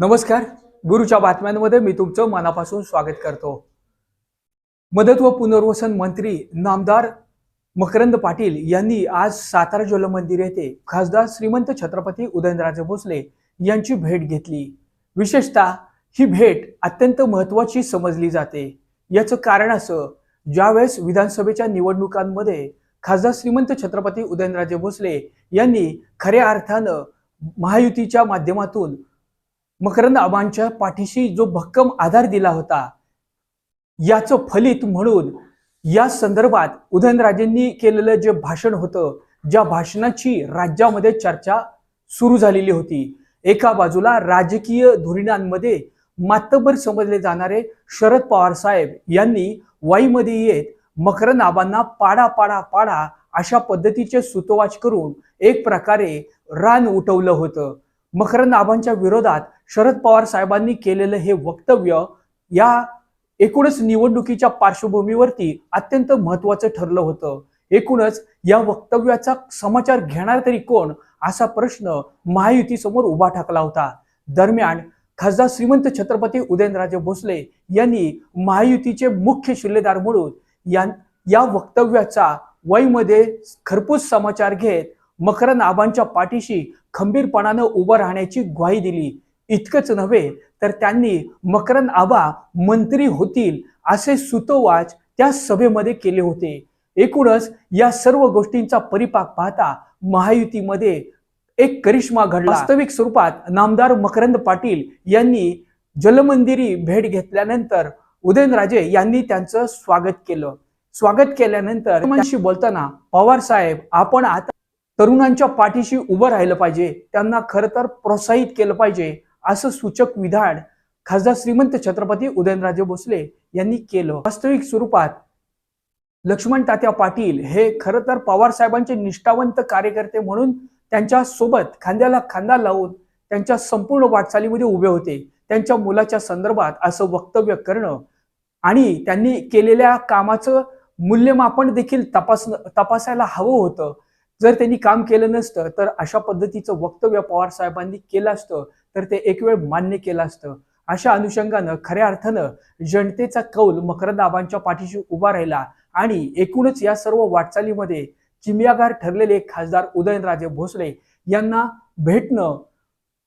नमस्कार. गुरुच्या बातम्यांमध्ये मी तुमचं मनापासून स्वागत करतो. मदत व पुनर्वसन मंत्री नामदार मकरंद पाटील यांनी आज सातारा जलमंदिर येथे खासदार श्रीमंत छत्रपती उदयनराजे भोसले यांची भेट घेतली. विशेषतः ही भेट अत्यंत महत्वाची समजली जाते. याचं कारण असं ज्यावेळेस विधानसभेच्या निवडणुकांमध्ये खासदार श्रीमंत छत्रपती उदयनराजे भोसले यांनी खऱ्या अर्थानं महायुतीच्या माध्यमातून मकरंद आबांच्या पाठीशी जो भक्कम आधार दिला होता याचं फलित म्हणून या संदर्भात उदयनराजेंनी केलेलं जे भाषण होतं ज्या भाषणाची राज्यामध्ये चर्चा सुरू झालेली होती. एका बाजूला राजकीय धोरणांमध्ये मातबर समजले जाणारे शरद पवार साहेब यांनी वाईमध्ये येत मकरंद आबांना पाडा पाडा पाडा अशा पद्धतीचे सुतोवाच करून एक प्रकारे रान उठवलं होतं. मकरंद आबांच्या विरोधात शरद पवार साहेबांनी केलेलं हे वक्तव्य या एकूणच निवडणुकीच्या पार्श्वभूमीवरती अत्यंत महत्वाचं ठरलं होतं. एकूणच या वक्तव्याचा समाचार घेणार तरी कोण असा प्रश्न महायुतीसमोर उभा ठाकला होता. दरम्यान खासदार श्रीमंत छत्रपती उदयनराजे भोसले यांनी महायुतीचे मुख्य शिल्लेदार म्हणून या या वक्तव्याचा वयमध्ये खरपूस समाचार घेत मकरंद आबांच्या पाठीशी खंबीरपणानं उभं राहण्याची ग्वाही दिली. इतकंच नव्हे तर त्यांनी मकरंद आबा मंत्री होतील असे सुतोवाच त्या सभेमध्ये केले होते. एकूणच या सर्व गोष्टींचा परिपाक पाहता महायुतीमध्ये एक करिश्मा घडला. वास्तविक स्वरूपात नामदार मकरंद पाटील यांनी जलमंदिरी भेट घेतल्यानंतर उदयनराजे यांनी त्यांचं स्वागत केलं. स्वागत केल्यानंतर बोलताना पवार साहेब आपण आता तरुणांच्या पाठीशी उभं राहिलं पाहिजे त्यांना खरं तर प्रोत्साहित केलं पाहिजे असं सूचक विधान खासदार श्रीमंत छत्रपती उदयनराजे भोसले यांनी केलं. वास्तविक स्वरूपात लक्ष्मण तात्या पाटील हे खरं तर पवार साहेबांचे निष्ठावंत कार्यकर्ते म्हणून त्यांच्यासोबत खांद्याला खांदा लावून त्यांच्या संपूर्ण वाटचालीमध्ये उभे होते. त्यांच्या मुलाच्या संदर्भात असं वक्तव्य करणं आणि त्यांनी केलेल्या कामाचं मूल्यमापन देखील तपास तपासायला हवं होतं. जर त्यांनी काम केलं नसतं तर अशा पद्धतीचं वक्तव्य पवार साहेबांनी केलं असतं. तर ते एक वेळ मान्य केलं असतं. अशा अनुषंगानं खऱ्या अर्थानं जनतेचा कौल मकरदाबांच्या पाठीशी उभा राहिला आणि एकूणच या सर्व वाटचालीमध्ये चिमियागार ठरलेले खासदार उदयनराजे भोसले यांना भेटणं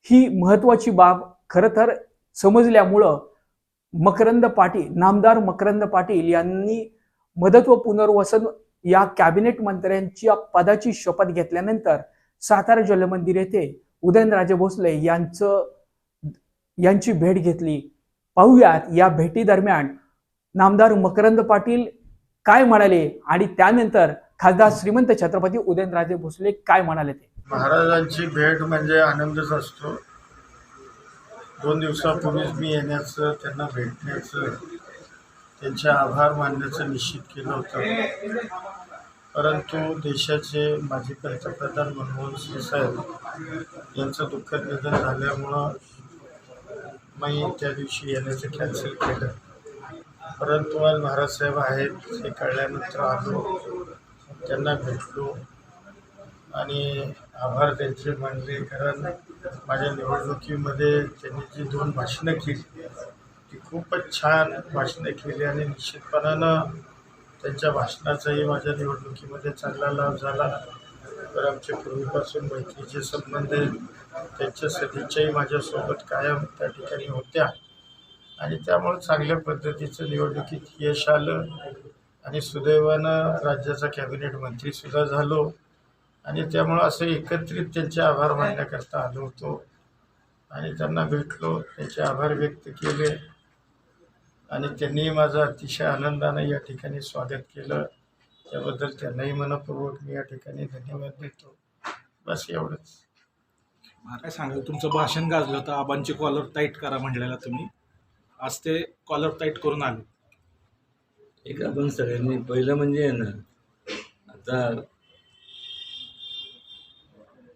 ही महत्वाची बाब खरं तर समजल्यामुळं मकरंद पाटील नामदार मकरंद पाटील यांनी मदत व पुनर्वसन या कॅबिनेट मंत्र्यांच्या पदाची शपथ घेतल्यानंतर सातारा जलमंदिर येथे उदयनराजे भोसले यांचं यांची भेट घेतली. पाहूयात या भेटी दरम्यान नामदार मकरंद पाटील काय म्हणाले आणि त्यानंतर खासदार श्रीमंत छत्रपती उदयनराजे भोसले काय म्हणाले ते? महाराजांची भेट म्हणजे आनंदच असतो. दोन दिवसापूर्वीच मी येण्याचं त्यांना भेटण्याचं त्यांचे आभार मानण्याचं निश्चित केलं होतं. परंतु देशाचे माजी पंतप्रधान मनमोहन सिंग साहेब यांचं दुःखद निधन झाल्यामुळं मी त्या दिवशी येण्याचं कॅन्सल केलं. परंतु आज महाराजसाहेब आहेत हे कळल्यानंतर आलो. त्यांना भेटलो आणि आभार त्यांचे मानले कारण माझ्या निवडणुकीमध्ये त्यांनी जी दोन भाषणं केली ती खूपच छान भाषणं केली आणि निश्चितपणानं त्यांच्या भाषणाचाही माझ्या निवडणुकीमध्ये चांगला लाभ झाला. तर आमचे पूर्वीपासून मैत्रीचे संबंध आहेत. त्यांच्या सदिच्छाही माझ्यासोबत कायम त्या ठिकाणी होत्या. आणि त्यामुळे चांगल्या पद्धतीचं निवडणुकीत यश आलं. आणि सुदैवानं राज्याचा कॅबिनेट मंत्रीसुद्धा झालो. आणि त्यामुळं असं एकत्रित त्यांचे आभार मानण्याकरता आलो होतो. आणि त्यांना भेटलो. त्यांचे आभार व्यक्त केले. आणि त्यांनी माझं अतिशय आनंदानं या ठिकाणी स्वागत केलं. त्याबद्दल त्यांनाही मनपूर्वक मी या ठिकाणी धन्यवाद देतो. बस एवढंच. मला काय सांगाल तुमचं भाषण गाजलं तर आबांची कॉलर टाईट करा म्हणलेला तुम्ही. आज ते कॉलर टाईट करून आले. एक आपण सगळ्यांनी पहिलं म्हणजे आहे ना आता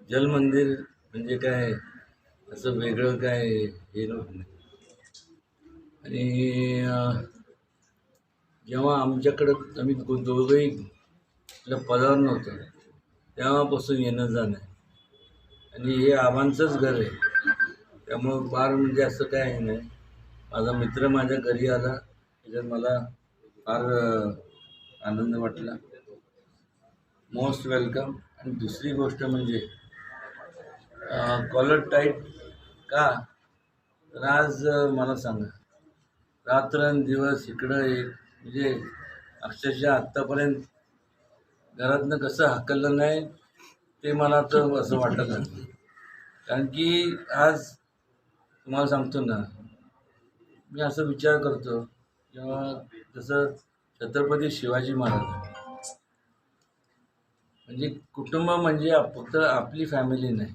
जलमंदिर म्हणजे काय? असं वेगळं काय हे नव्हतं. आणि जेव्हा आमच्याकडं आम्ही दोघंही आपल्या पदावर नव्हतं. तेव्हापासून येणं जाणं. आणि हे आबांचंच घर आहे. त्यामुळं फार म्हणजे असं काय हे नाही. माझा मित्र माझ्या घरी आला. त्याच्यात मला फार आनंद वाटला. Most welcome. आणि दुसरी गोष्ट म्हणजे कॉलर टाईट का? तर आज मला सांगा. रात्रंदिवस इकडं एक म्हणजे अक्षरशः आत्तापर्यंत घरातनं कसं हाकललं नाही ते मला तर असं वाटत नाही. कारण की आज तुम्हाला सांगतो ना मी असं विचार करतो किंवा जसं छत्रपती शिवाजी महाराज. म्हणजे कुटुंब म्हणजे फक्त आपली फॅमिली नाही.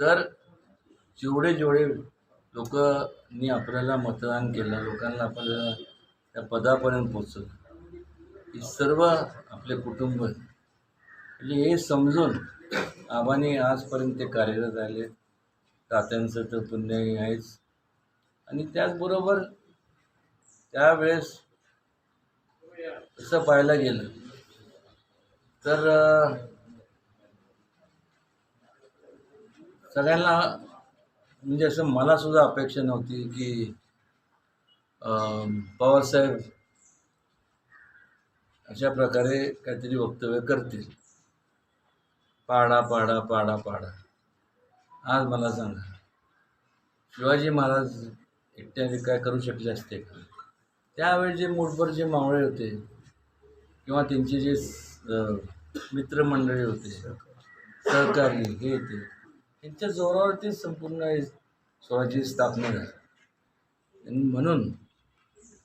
तर जेवढे जेवढे लोकांनी आपल्याला मतदान केलं. लोकांना आपल्याला त्या पदापर्यंत पोचलं ही सर्व आपले कुटुंब म्हणजे हे समजून आबांनी आजपर्यंत ते कार्यरत आले. तात्यांचं तर पुण्य आहेच. आणि त्याचबरोबर त्यावेळेस असं पाहायला गेलं तर सगळ्यांना म्हणजे असं मला सुद्धा अपेक्षा नव्हती की पवारसाहेब अशा प्रकारे काहीतरी वक्तव्य करतील. पाडा पाडा पाडा पाडा. आज मला सांगा शिवाजी महाराज एकट्याने काय करू शकले असते का? त्यावेळी जे मूठभर जे मावळे होते किंवा त्यांचे जे मित्रमंडळी होते सहकारी हे ते त्यांच्या जोरावरती संपूर्ण स्वराज्याची स्थापना झाली. आणि म्हणून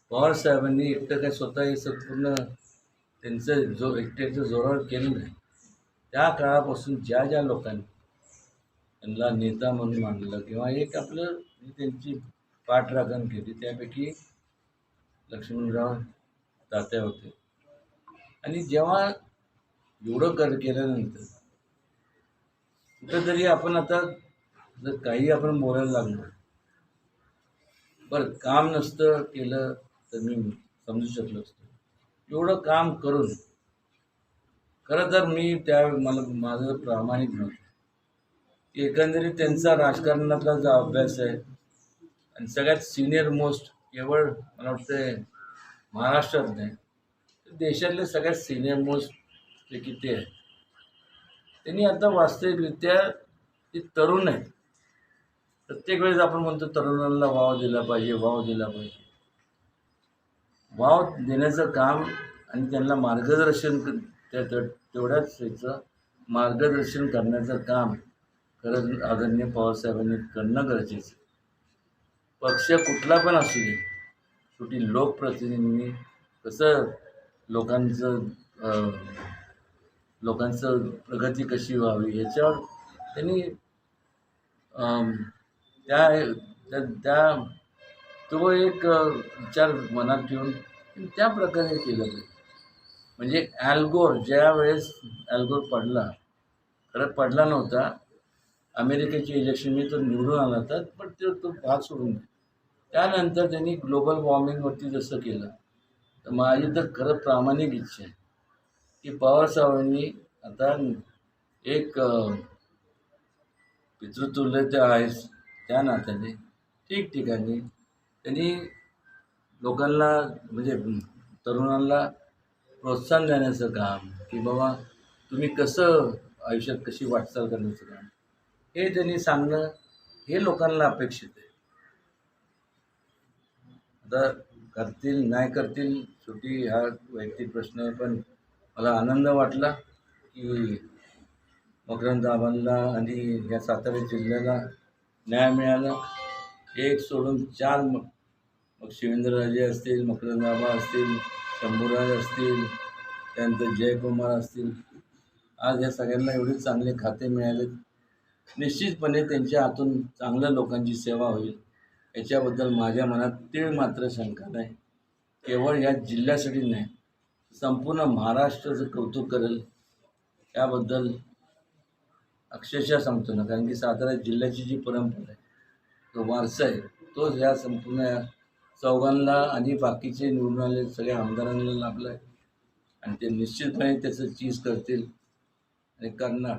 पवारसाहेबांनी एकटं काय स्वतः हे संपूर्ण त्यांचं जो एकट्याच्या जोरावर केलं नाही. त्या काळापासून ज्या ज्या लोकांनी त्यांना नेता म्हणून मानलं किंवा एक आपलं त्यांची पाठराखण केली त्यापैकी लक्ष्मणराव तात्या होते. आणि जेव्हा एवढं कर केल्यानंतर कुठंतरी आपण आता जर काही आपण बोलायला लागलो बरं काम नसतं केलं तर मी समजू शकलो असतो. एवढं काम करून खरं तर मी त्या मला माझं प्रामाणिक नव्हतं. एकंदरीत त्यांचा राजकारणातला जो अभ्यास आहे आणि सगळ्यात सिनियर मोस्ट केवळ मला वाटतं महाराष्ट्रात नाही तर देशातले सगळ्यात सिनियर मोस्ट पैकी ते आहेत. त्यांनी आता वास्तविकरित्या ते तरुण आहेत प्रत्येक वेळेस आपण म्हणतो तरुणांना वाव दिला पाहिजे वाव दिला पाहिजे. वाव देण्याचं काम आणि त्यांना मार्गदर्शन त्या तेवढ्याच याचं मार्गदर्शन करण्याचं काम खरंच आदरणीय पवारसाहेबांनी करणं गरजेचं. पक्ष कुठला पण असू दे शेवटी लोकप्रतिनिधींनी कसं लोकांचं लोकांचं प्रगती कशी व्हावी याच्यावर त्यांनी त्या त्या- त्या तो एक विचार मनात ठेवून त्या प्रकारे केलं ते म्हणजे ॲल्गोर ज्या वेळेस ॲल्गोर पडला खरं पडला नव्हता अमेरिकेची इलेक्शन मी तो निवडून आला होता पण तो तो भाग सोडून त्यानंतर त्यांनी ग्लोबल वॉर्मिंगवरती जसं केलं तर माझी तर खरं प्रामाणिक इच्छा आहे की पवारसाहेबांनी आता एक पितृतुल्य ते आहेच. त्या नात्याने ठिकठिकाणी त्यांनी लोकांना म्हणजे तरुणांना प्रोत्साहन देण्याचं काम की बाबा तुम्ही कसं आयुष्यात कशी वाटचाल करण्याचं काम हे त्यांनी सांगणं हे लोकांना अपेक्षित आहे. आता करतील नाही करतील शेवटी हा वैयक्तिक प्रश्न आहे पण मला आनंद वाटला की मकरंद आबांना आणि या सातारा जिल्ह्याला न्याय मिळाला. एक सोडून चार मग मग शिवेंद्रराजे असतील मकरंदाबा असतील शंभूराज असतील त्यानंतर जयकुमार असतील. आज या सगळ्यांना एवढे चांगले खाते मिळाले. निश्चितपणे त्यांच्या हातून चांगल्या लोकांची सेवा होईल. याच्याबद्दल माझ्या मनात तीळ मात्र शंका नाही केवळ या जिल्ह्यासाठी नाही संपूर्ण महाराष्ट्राचं कौतुक करेल. याबद्दल अक्षरशः संपतो ना कारण की सातारा जिल्ह्याची जी परंपरा आहे तो वारसा आहे तोच ह्या संपूर्ण चौघांना आणि बाकीचे निवडून आले सगळ्या आमदारांना लाभला आहे. आणि ते निश्चितपणे त्याचं चीज करतील. आणि करणार.